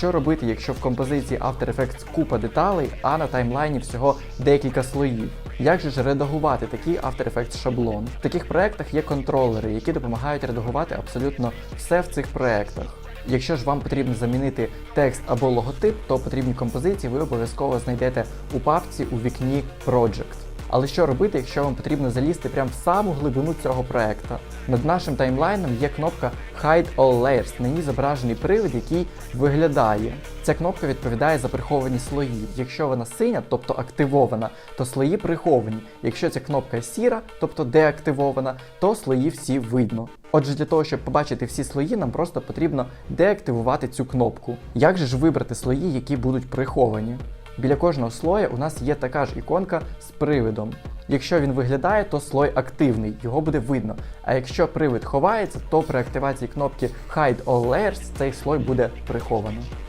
Що робити, якщо в композиції After Effects купа деталей, а на таймлайні всього декілька слоїв? Як же ж редагувати такий After Effects шаблон? В таких проектах є контролери, які допомагають редагувати абсолютно все в цих проектах. Якщо ж вам потрібно замінити текст або логотип, то потрібні композиції ви обов'язково знайдете у папці у вікні Project. Але що робити, якщо вам потрібно залізти прямо в саму глибину цього проекту? Над нашим таймлайном є кнопка Hide All Layers. На ній зображений привид, який виглядає. Ця кнопка відповідає за приховані слої. Якщо вона синя, тобто активована, то слої приховані. Якщо ця кнопка сіра, тобто деактивована, то слої всі видно. Отже, для того, щоб побачити всі слої, нам просто потрібно деактивувати цю кнопку. Як же ж вибрати слої, які будуть приховані? Біля кожного слоя у нас є така ж іконка з привидом. Якщо він виглядає, то слой активний, його буде видно. А якщо привид ховається, то при активації кнопки Hide All Layers цей слой буде приховано.